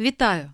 Вітаю!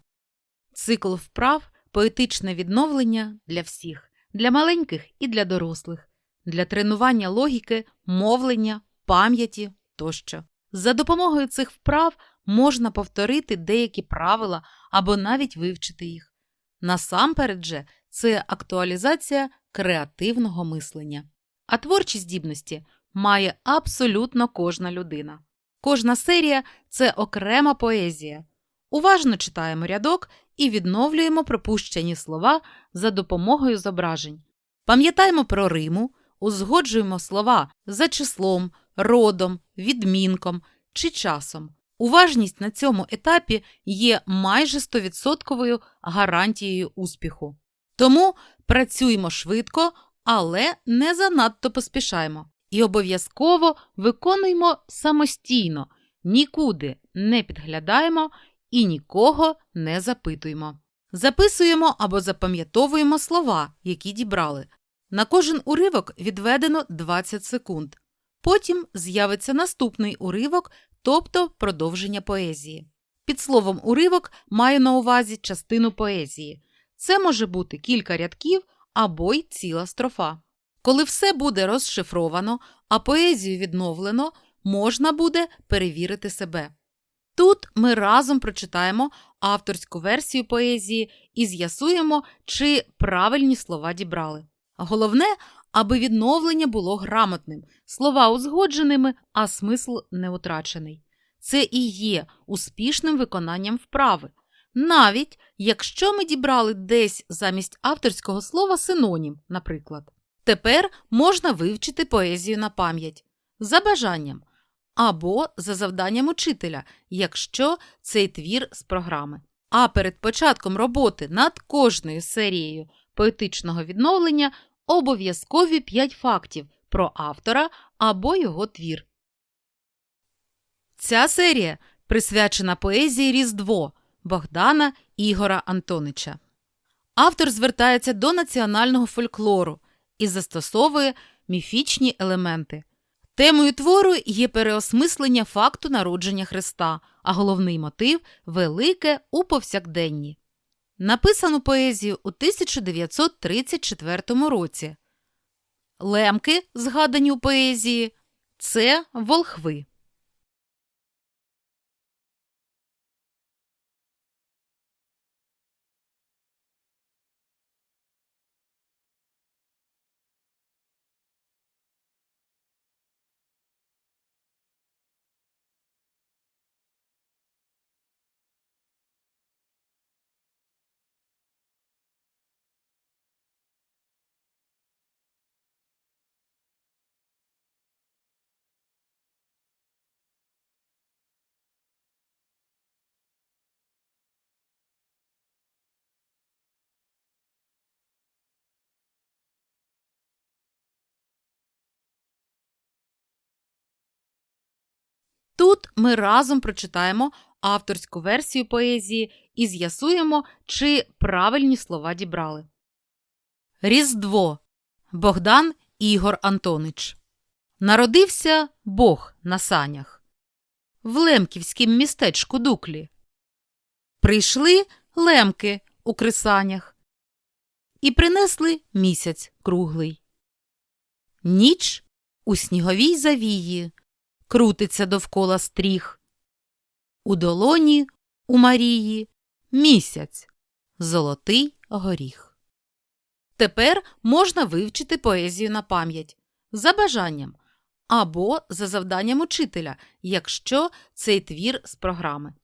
Цикл вправ поетичне відновлення для всіх, для маленьких і для дорослих, для тренування логіки, мовлення, пам'яті тощо. За допомогою цих вправ можна повторити деякі правила або навіть вивчити їх. Насамперед же це актуалізація креативного мислення. А творчі здібності має абсолютно кожна людина. Кожна серія це окрема поезія. Уважно читаємо рядок і відновлюємо пропущені слова за допомогою зображень. Пам'ятаємо про Риму, узгоджуємо слова за числом, родом, відмінком чи часом. Уважність на цьому етапі є майже 100% гарантією успіху. Тому працюємо швидко, але не занадто поспішаємо. І обов'язково виконуємо самостійно, нікуди не підглядаємо і нікого не запитуємо. Записуємо або запам'ятовуємо слова, які дібрали. На кожен уривок відведено 20 секунд. Потім з'явиться наступний уривок, тобто продовження поезії. Під словом уривок маю на увазі частину поезії. Це може бути кілька рядків або й ціла строфа. Коли все буде розшифровано, а поезію відновлено, можна буде перевірити себе. Тут ми разом прочитаємо авторську версію поезії і з'ясуємо, чи правильні слова дібрали. Головне, аби відновлення було грамотним, слова узгодженими, а смисл не утрачений. Це і є успішним виконанням вправи. Навіть якщо ми дібрали десь замість авторського слова синонім, наприклад. Тепер можна вивчити поезію на пам'ять за бажанням або за завданням учителя, якщо цей твір з програми. А перед початком роботи над кожною серією поетичного відновлення обов'язкові 5 фактів про автора або його твір. Ця серія присвячена поезії Різдво Богдана Ігора Антонича. Автор звертається до національного фольклору і застосовує міфічні елементи. Темою твору є переосмислення факту народження Христа, а головний мотив велике у повсякденні. Написану поезію у 1934 році. Лемки, згадані у поезії, це волхви. Тут ми разом прочитаємо авторську версію поезії і з'ясуємо, чи правильні слова дібрали. Різдво Богдан Ігор Антонич. Народився Бог на санях. В Лемківськім містечку Дуклі. Прийшли лемки у крисанях і принесли місяць круглий. Ніч у сніговій завії крутиться довкола стріх. У долоні у Марії місяць золотий горіх. Тепер можна вивчити поезію на пам'ять за бажанням або за завданням учителя, якщо цей твір з програми.